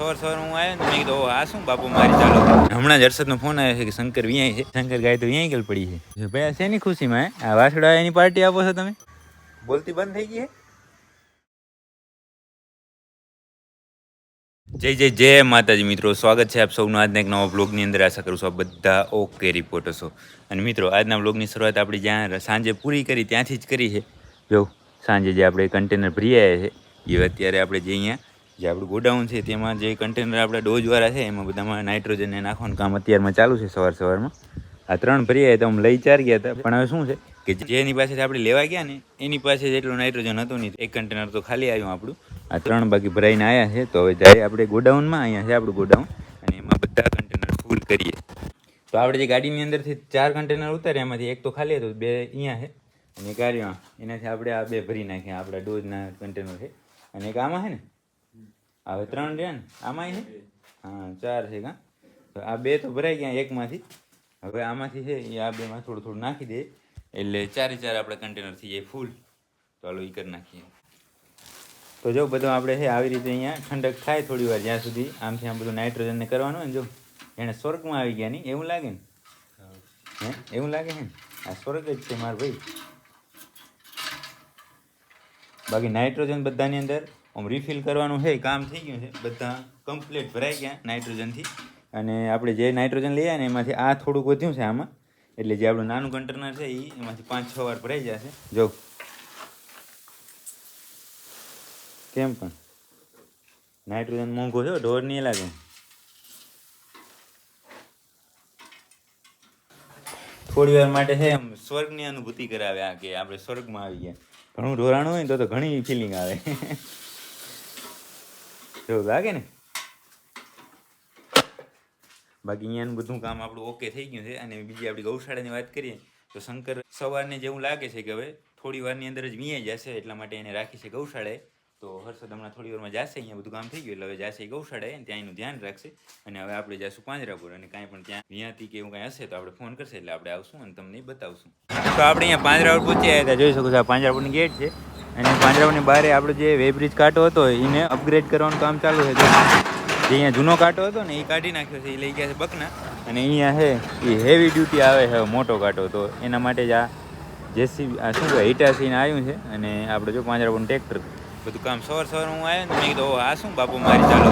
સવાર સવાર હું આવ્યો ને મેં કીધું "ઓ, આ શું બાપુ મારી ચાલો હમણાં જ હર્ષદનો ફોન આવ્યો છે કે શંકર વ્યાય છે. શંકર ગાય તો વ્યાય ગયેલ પડી છે. ભાઈ શેની ખુશીમાં? આ વાસડા એની પાર્ટી આપો છો તમે? બોલતી બંધ થઈ ગઈ હે? જય જય જય માતાજી મિત્રો. સ્વાગત છે આપ સૌનું આજના એક નવા બ્લોગની અંદર. આશા કરું છું આપ બધા ઓકે રિપોર્ટો છો અને મિત્રો આજના બ્લોગની શરૂઆત આપણે જ્યાં સાંજે પૂરી કરી ત્યાંથી જ કરી છે. જો સાંજે જે આપણે કન્ટેનર ભરી આવ્યા છે એ અત્યારે આપણે જે અહીંયા જે આપણું ગોડાઉન છે, તેમાં જે કન્ટેનર આપણા ડોઝવાળા છે, એમાં બધામાં નાઇટ્રોજનને નાખવાનું કામ અત્યારમાં ચાલુ છે સવાર સવારમાં. આ ત્રણ ભરી આવ્યા તો અમે લઈ ચાર ગયા હતા, પણ હવે શું છે કે જેની પાસેથી આપણે લેવા ગયા ને, એની પાસે જેટલું નાઇટ્રોજન હતું નહીં. એક કન્ટેનર તો ખાલી આવ્યું આપણું. આ ત્રણ બાકી ભરાઈને આવ્યા છે, તો હવે જાય આપણે ગોડાઉનમાં, અહીંયા છે આપણું ગોડાઉન, અને એમાં બધા કન્ટેનર ફૂલ કરીએ. તો આપણે જે ગાડીની અંદરથી ચાર કન્ટેનર ઉતાર્યા, એમાંથી એક તો ખાલી હતું, બે અહીંયા છે. અને કાર્યમાં એનાથી આપણે આ બે ભરી નાખ્યા, આપણા ડોઝના કન્ટેનર છે. અને એક આમાં છે ને હવે ત્રણ રહ્યા ને? આમાં છે? હા, ચાર છે કાં? તો આ બે તો ભરાઈ ગયા એકમાંથી. હવે આમાંથી છે, એ આ બેમાં થોડું થોડું નાખી દે. એટલે ચારે ચાર આપણે કન્ટેનર થઈ જાય ફૂલ તો હાલો એ કરી નાખીએ. તો જો બધું આપણે છે, આવી રીતે અહીંયા ઠંડક થાય થોડી વાર જ્યાં સુધી. આમથી આમ બધું નાઇટ્રોજનને કરવાનું હોય ને જો. એને સ્વર્ગમાં આવી ગયા નહીં, એવું લાગે ને? હે? એવું લાગે છે ને? આ સ્વર્ગ જ છે માર ભાઈ. બાકી નાઇટ્રોજન બધાની અંદર આમ રિફિલ કરવાનું છે, કામ થઈ ગયું છે. બધા કમ્પ્લીટ ભરાઈ ગયા નાઇટ્રોજનથી અને આપણે જે નાઇટ્રોજન લઈએ ને, એમાંથી આ થોડુંક વધ્યું છે આમાં. એટલે જે આપણું નાનું કન્ટેનર છે એ એમાંથી પાંચ છ વાર ભરાઈ જશે જો. કેમ પણ? નાઇટ્રોજન મોંઘો છે ઢોર નહીં લાગે. થોડી વાર માટે છે એમ સ્વર્ગની અનુભૂતિ કરાવે આ કે આપણે સ્વર્ગમાં આવી ગયા. ઘણું ઢોરાણું હોય તો તો ઘણી ફિલિંગ આવે. એવું લાગે ને? બાકી અહીંયાનું બધું કામ આપણું ઓકે થઈ ગયું છે. અને બીજી આપણી ગૌશાળાની વાત કરીએ, તો શંકર સવારને જેવું લાગે છે કે હવે થોડી વારની અંદર જ વિયાઈ જશે, એટલા માટે એને રાખી છે ગૌશાળાએ. તો હર્ષદ હમણાં થોડી વારમાં જશે, અહીંયા બધું કામ થઈ ગયું, એટલે હવે જશે ગૌશાળાએ અને ત્યાં એનું ધ્યાન રાખશે. અને હવે આપણે જઈશું પાંજરાપુર અને કાંઈ પણ ત્યાં વિયાતી કે એવું કાંઈ હશે તો આપણે ફોન કરશે, એટલે આપણે આવશું અને તમને બતાવશું. તો આપણે અહીંયા પાંજરાપુર પહોંચ્યા હતા. જોઈ શકો છો આ પાંજરાપુરની ગેટ છે. અને પાંજરાપુરની બહાર આપણે જે વેબ્રિજ કાંટો હતો એને અપગ્રેડ કરવાનું કામ ચાલુ છે. જે અહીંયા જૂનો કાંટો હતો ને એ કાઢી નાખ્યો છે એ લઈ ગયા છે બકના. અને અહીંયા છે એ હેવી ડ્યુટી આવે છે મોટો કાંટો. તો એના માટે જ આ જેસીબી આ શું હિટાસીને આવ્યું છે. અને આપણે જો પાંજરાપુરનું ટ્રેક્ટર બધું કામ સવાર સવાર હું આવ્યો ને મેં કીધું "ઓ, આ શું બાપુ મારી ચાલો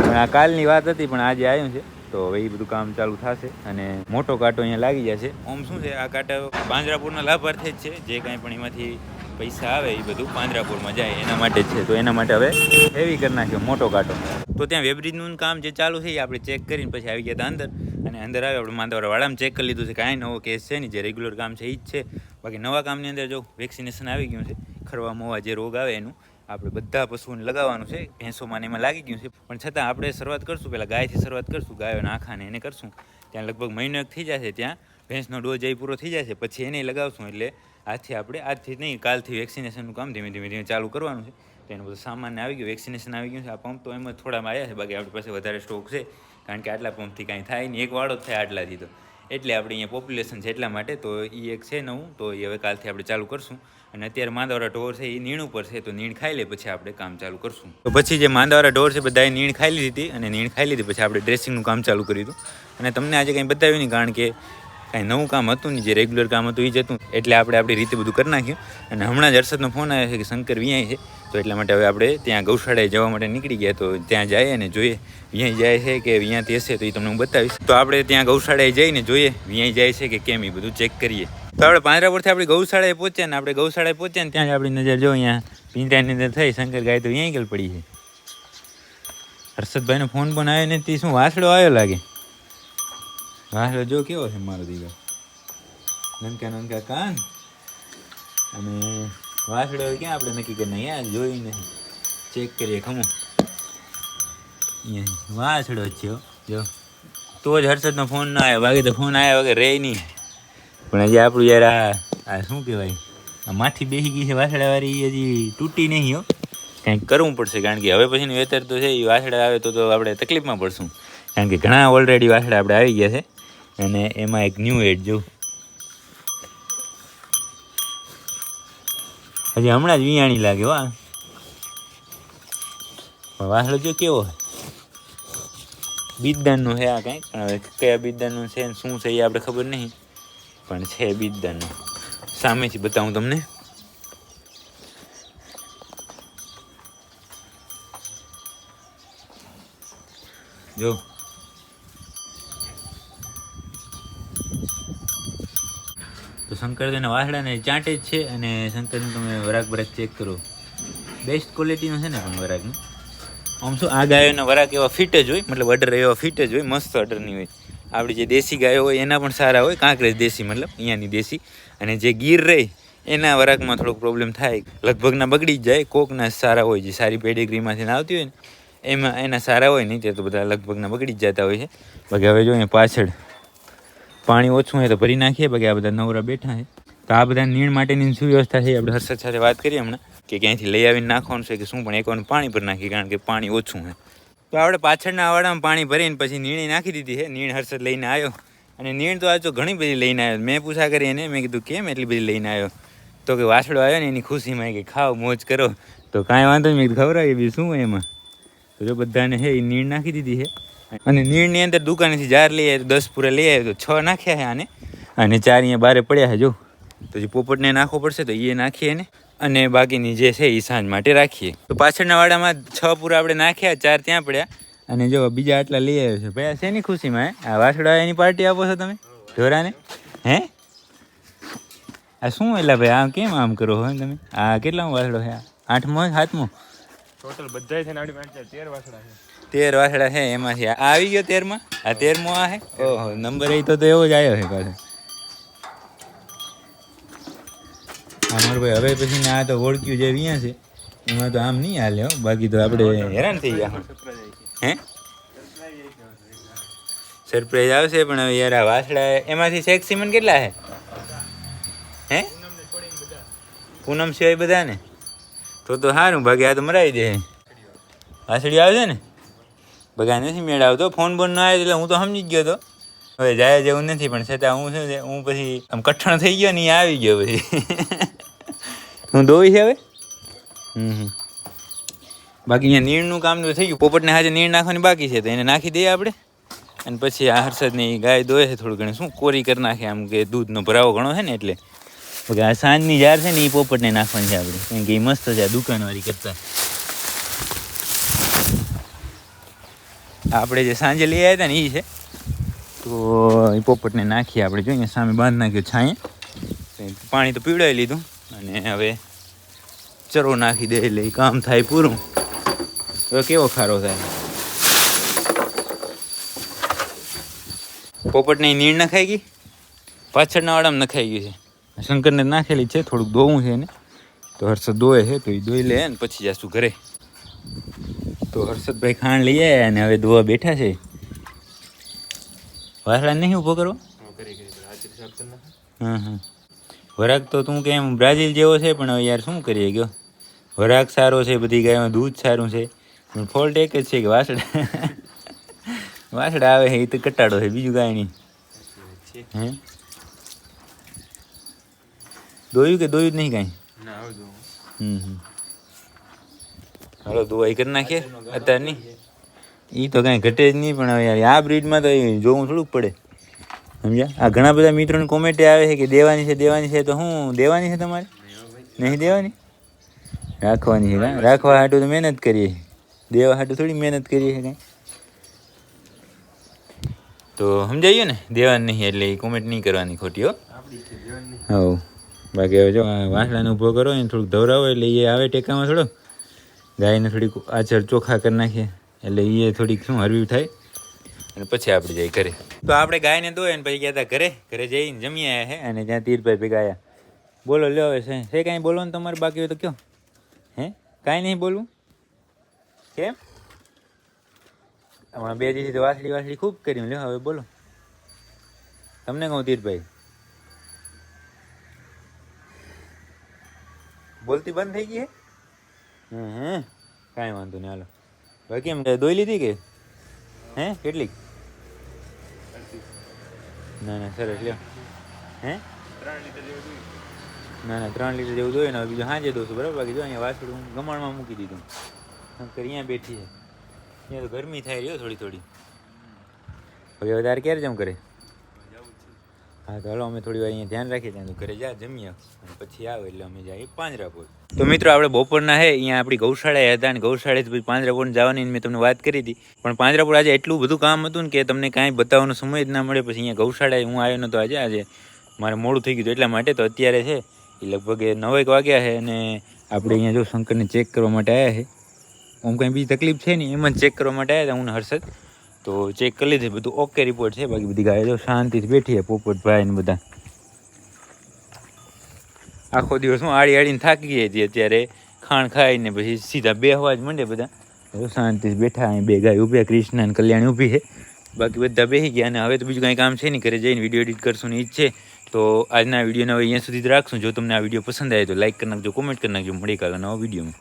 પણ આ કાલની વાત હતી પણ આજે આવ્યું છે. તો હવે એ બધું કામ ચાલુ થશે. અને મોટો કાંટો અહીંયા લાગી જશે ઓમ શું છે આ કાંટો પાંજરાપુરના લાભાર્થી જ છે. જે કાંઈ પણ એમાંથી પૈસા આવે એ બધું પાંજરાપુરમાં જાય, એના માટે છે. તો એના માટે હવે હેવી કરી નાખ્યો, મોટો કાંટો. તો ત્યાં વેબ્રિજનું કામ જે ચાલુ છે એ આપણે ચેક કરીને પછી આવી ગયા હતા અંદર. અને અંદર આવે, આપણે માંદાવાળા વાળામાં ચેક કરી લીધું છે. કાંઈ નવો કેસ છે ને જે રેગ્યુલર કામ છે એ જ છે. બાકી નવા કામની અંદર જો વેક્સિનેશન આવી ગયું છે, ખરવા મોવા જે રોગ આવે એનું, આપણે બધા પશુઓને લગાવવાનું છે. ભેંસોમાં એમાં લાગી ગયું છે. પણ છતાં આપણે શરૂઆત કરશું પહેલાં ગાયથી શરૂઆત કરશું, ગાયોના આખાને એને કરશું. ત્યાં લગભગ મહિનો એક થઈ જશે ત્યાં. ભેંસનો ડોઝ એ પૂરો થઈ જશે, પછી એને લગાવશું. એટલે આજથી આપણે આજથી નહીં, કાલથી વેક્સિનેશનનું કામ ધીમે ધીમે ધીમે ચાલુ કરવાનું છે. તો એનું બધું સામાન આવી ગયું વેક્સિનેશન આવી ગયું છે. આ પંપ તો એમાં થોડામાં આવ્યા છે, બાકી આપણી પાસે વધારે સ્ટોક છે. કારણ કે આટલા પંપથી કાંઈ થાય નહીં, એક વાળો જ થાય આટલાથી તો. એટલે આપણે અહીંયા પોપ્યુલેશન છે એટલા માટે, તો એ એક છે નવું, તો એ હવે કાલથી આપણે ચાલુ કરશું. અને અત્યારે માંદાવાળા ઢોર છે એ નીણ ઉપર છે, તો નીણ ખાઈ લે, પછી આપણે કામ ચાલુ કરશું. તો પછી જે માંદાવાળા ઢોર છે, બધાએ નીણ ખાઈ લીધી હતી, અને નીણ ખાઈ લીધી, પછી આપણે ડ્રેસિંગનું કામ ચાલુ કર્યું હતું. અને તમને આજે કંઈ બતાવ્યું નહીં, કારણ કે કાંઈ નવું કામ હતું ને જે રેગ્યુલર કામ હતું એ જ હતું. એટલે આપણે આપણી રીતે બધું કરી નાખ્યું. અને હમણાં જ હર્ષદનો ફોન આવ્યો છે કે શંકર વ્યાય છે. તો એટલા માટે હવે આપણે ત્યાં ગૌશાળાએ જવા માટે નીકળી ગયા. તો ત્યાં જઈએ અને જોઈએ. વ્યાય જાય છે કે વ્યાંથી હશે તો એ તમને હું બતાવીશ. તો આપણે ત્યાં ગૌશાળાએ જઈને જોઈએ વ્યાય જાય છે કે કેમ એ બધું ચેક કરીએ. તો આપણે પાંજરા પરથી આપણી ગૌશાળાએ પહોંચ્યા ને આપણે ગૌશાળાએ પહોંચ્યા ને ત્યાં જ આપણી નજર જો અહીંયા પિંજરાની અંદર થઈ. શંકર ગાય તો અહીંયા ગયેલ પડી છે. હર્ષદભાઈનો ફોન પણ આવ્યો નથી શું વાસડો આવ્યો લાગે? વાસડો જો કેવો છે મારો દીકરો? નનકા નનકા કાન? અને વાસડો ક્યાં આપણે નક્કી કરી યાર જોઈ નથી ચેક કરીએ, ખમો. અહીંયા વાસડો છે જો. તો જ હર્ષદનો ફોન ના આવ્યો. બાકી તો ફોન આવ્યા વગર રહે નહીં. પણ હજી આપણું યાર આ શું કહેવાય? આ માઠી બેસી ગઈ છે વાસડાવાળી હજી તૂટી નહીં હો. કંઈક કરવું પડશે, કારણ કે હવે પછીનું વેતર તો છે એ વાસડા આવે તો તો આપણે તકલીફમાં પડશું. કારણ કે ઘણા ઓલરેડી વાસડા આપણે આવી ગયા છે. અને એમાં એક ન્યૂ એડ જો. હજી હમણાં જ વિયાણી લાગે હો આ. પણ વાસડો જો કેવો બીજદાનનું છે આ કંઈક પણ હવે કયા બીજદાનનું છે ને શું છે એ આપણે ખબર નહીં. પણ છે બીજદાનનું સામેથી બતાવું તમને. જો. શંકર તેના વાસડાને ચાંટે જ છે અને શંકરને તમે વરાક બરાક ચેક કરો. બેસ્ટ ક્વોલિટીનો છે ને પણ વરાકનું. આમ શું, આ ગાયોના વરાક એવા ફિટ જ હોય, મતલબ અડર એવા ફિટ જ હોય, મસ્ત અડરની હોય. આપણી જે દેશી ગાયો હોય, એના પણ સારા હોય, કાંકરેજ દેશી મતલબ, અહીંયાની દેશી. અને જે ગીર રહે, એના વરાકમાં થોડોક પ્રોબ્લેમ થાય. લગભગના બગડી જ જાય, કોકના સારા હોય, જે સારી પેડિગ્રીમાંથી આવતી હોય ને, એમાં એના સારા હોય, નહીં તે તો બધા લગભગના બગડી જ જતા હોય છે. બાકી હવે અહીંયા પાછળ. પાણી ઓછું હોય તો ભરી નાખીએ, બાકી આ બધા નવરા બેઠા છે. તો આ બધા નીણ માટેની શું વ્યવસ્થા છે. આપણે હર્ષદ સાથે વાત કરીએ હમણાં, કે ક્યાંયથી લઈ આવીને નાખવાનું છે, કે શું પણ એકવાર પાણી પર નાખીએ, કારણ કે પાણી ઓછું છે. તો આપણે પાછળના વાડામાં પાણી ભરીને પછી નીણી નાખી દીધી છે. નીણ હર્ષદ લઈને આવ્યો. અને નીણ તો આજો ઘણી બધી લઈને આવ્યો. મેં પૂછા કરી એને, મેં કીધું, કેમ એટલી બધી લઈને આવ્યો? તો કે વાસળો આવ્યો ને, એની ખુશીમાં કે ખાઓ, મોજ કરો. તો કાંઈ વાંધો નહીં ખબર આવી બી, શું હોય એમાં? તો જો બધાને હે એ નીણ નાખી દીધી છે. અને નીણની અંદર દુકાનેથી જાર લઈ આવ્યો, દસ પૂરા લઈ આવ્યો, તો છ નાખ્યા છે આને. અને ચાર અહીંયા બારે પડ્યા છે, જો. તો જે પોપટને નાખવો પડશે, તો એ નાખીએ ને અને બાકીની જે છે એ સાંજ માટે રાખીએ. તો પાછળના વાડામાં છ પૂરા આપણે નાખ્યા, ચાર ત્યાં પડ્યા. અને જો બીજા આટલા લઈ આવ્યો છે, ભાઈ શેની ખુશીમાં આ વાસડા એની પાર્ટી આપો છો તમે, ઢોરાને? હે? આ શું એટલે ભાઈ, આમ કેમ આમ કરો હો તમે? આ કેટલામાં વાસડો છે? આઠમો સાતમો? ટોટલ બધા છે ને તેર વાસડા છે. તેર વાસડા છે એમાંથી આ આવી ગયો તેરમાં? આ તેરમો આ છે? ઓહો. નંબર એ તો એવો જ આવ્યો છે પાછો. હા મારો ભાઈ હવે પછી આ તો ઓળખ્યું જે અહીંયા છે એમાં તો આમ નહીં હાલે હો. બાકી તો આપણે હેરાન થઈ ગયા. હે? સરપ્રાઈઝ આવશે પણ હવે યાર આ વાસડા એમાંથી શેખ સિમન કેટલા છે? હે? પૂનમ સિવાય બધાને? તો તો સારું ભાગે આ તો મરાવી દે. વાસળી આવશે ને? બગા નથી મેળવતો, ફોન બોન ના આવે એટલે હું તો સમજી જ ગયો તો. હવે જાય જેવું નથી, પણ છતાં હું શું છે, હું પછી આમ કઠણ થઈ ગયો ને આવી ગયો પછી. હું દોવી છે હવે? હમ બાકી અહીંયા નીણનું કામ તો થઈ ગયું, પોપટને હાજર નીણ નાખવાની બાકી છે, તો એને નાખી દઈએ આપણે. અને પછી આ હર્ષદની ગાય દોય છે થોડું ઘણું. શું કોરી કરી નાખે, આમ કે દૂધનો ભરાવો ઘણો છે ને એટલે. આ સાંજની જાર છે ને એ પોપટને નાખવાની છે આપણે. કેમ કે એ મસ્ત છે દુકાનવાળી કરતાં. આપણે જે સાંજે લઈ આવ્યા હતા ને એ છે. તો એ પોપટને નાખીએ આપણે જોઈએ સામે બાંધ નાખ્યું છાંયે. પાણી તો પીવડાવી લીધું અને હવે ચરો નાખી દે એટલે કામ થાય પૂરું. હવે કેવો ખારો થાય? પોપટને નીણ નખાઈ ગઈ? પાછળના વાળામાં નખાઈ ગઈ છે. શંકરને નાખેલી છે, થોડુંક દોવું છે એને. તો હર્ષદ દોય છે, તો એ દોઈ લે ને પછી જાશું ઘરે. તો હર્ષદભાઈ ખાણ લઈ આવ્યા અને હવે દોવા બેઠા છે. વાસળા નહીં ઊભો કરો હા હા. વરાગ તો તું કેમ બ્રાઝિલ જેવો છે પણ હવે યાર શું કરીએ ગયો? વરાગ સારો છે બધી ગાયમાં દૂધ સારું છે. પણ ફોલ્ટ એક જ છે કે વાસડા વાસડા આવે છે એ તો કટાડો છે બીજું કાંઈ નહીં. હે? દોયું કે દોયું જ નહીં કાંઈ? ના આવજો હમ હમ હાલો દુવાઈ કરી નાખીએ. અત્યારની? એ તો કાંઈ ઘટે જ નહીં પણ હવે યાર આ બ્રિડમાં તો જોવું થોડુંક પડે. સમજ્યા? આ ઘણા બધા મિત્રોની કોમેન્ટ આવે છે કે દેવાની છે દેવાની છે તો હું દેવાની છે તમારે? નહીં દેવાની? રાખવાની છે રાખવા હાટું તો મહેનત કરીએ. દેવા હાટું થોડી મહેનત કરીએ છે કાંઈ. તો સમજાયું ને? દેવાની નહીં એટલે એ કોમેન્ટ નહીં કરવાની ખોટી હો. હા હવ. બાકી હવે જો આ ઊભો કરો એને થોડુંક ધવરાવો એટલે એ આવે ટેકામાં થોડો. ગાયને થોડીક આચર ચોખા કરી નાખીએ. એટલે એ થોડીક શું હરવી થાય. અને પછી આપણે જઈ ઘરે. તો આપણે ગાયને દોય ને પછી ગયા હતા ઘરે. ઘરે જઈને જમી આવ્યા છે અને ત્યાં તીરભાઈ ભેગા આવ્યા બોલો, લ્યો હવે છે. કાંઈ કાંઈ ને તમારે બાકી હોય તો કયો. હે? કાંઈ નહીં બોલવું કેમ? હમણાં બે તો વાસળી વાસળી ખૂબ કરી લ્યો, હવે બોલો. તમને કહું તીરભાઈ. બોલતી બંધ થઈ ગઈ હે? હમ, કાંઈ વાંધો નહીં, હાલો. બાકી એમ દોઈ લીધી કે? હે કેટલીક ના ના, સરસ, લ્યો. હે? ના ના, ત્રણ લીટર જેવું જોઈએ ને બીજું હાજે દઉં છું બરાબર? બાકી જો અહીંયા વાસણ હું ગમાણમાં મૂકી દીધું. શંકર અહીંયા બેઠી છે. અહીંયા તો ગરમી થાય રહ્યો થોડી થોડી. હવે વધારે ક્યારે જમ કરે હા, તો હાલો, અમે થોડી વાર અહીંયા ધ્યાન રાખીએ, ત્યાં ઘરે જા, જમીએ. પછી આવે એટલે અમે જઈએ પાંજરાપોળ તો મિત્રો, આપણે બપોરના હે, અહીંયા આપણી ગૌશાળાએ હતા અને ગૌશાળાએ પછી પાંજરાપોળ જવાની મેં તમને વાત કરી હતી. પણ પાંજરાપોળ આજે એટલું બધું કામ હતું ને કે તમને કાંઈ બતાવવાનો સમય જ ના મળે પછી અહીંયા ગૌશાળાએ હું આવ્યો નતો આજે આજે મારે મોડું થઈ ગયું એટલા માટે. તો અત્યારે છે, એ લગભગ નવેક વાગ્યા છે અને આપણે અહીંયા જો શંકરને ચેક કરવા માટે આવ્યા છે. આમ કંઈ બીજી તકલીફ છે નહીં, એમ જ ચેક કરવા માટે આવ્યા હતા હું હર્ષદ. તો ચેક કરી લીધી, બધું ઓકે રિપોર્ટ છે, બાકી બધી ગાયો શાંતિથી બેઠી છે, પોપટભાઈ ને બધા. આખો દિવસ હું આડી આડીને થાકી ગઈ હતી અત્યારે, ખાણ ખાઈને પછી સીધા બેહવા જ મંડે બધા. શાંતિથી બેઠા, અહીં બે ગાય ઊભી કૃષ્ણ અને કલ્યાણી ઊભી છે. બાકી બધા બેસી ગયા અને હવે તો બીજું કાંઈ કામ છે નહીં, ઘરે જઈને વીડિયો એડિટ કરશું ને ઈ છે. તો આજના વિડીયોને હવે અહીંયા સુધી જ રાખશું. જો તમને આ વીડિયો પસંદ આવે તો લાઈક કરી નાખજો કોમેન્ટ કરી નાખજો. મળી કાલે નવા વિડીયોમાં.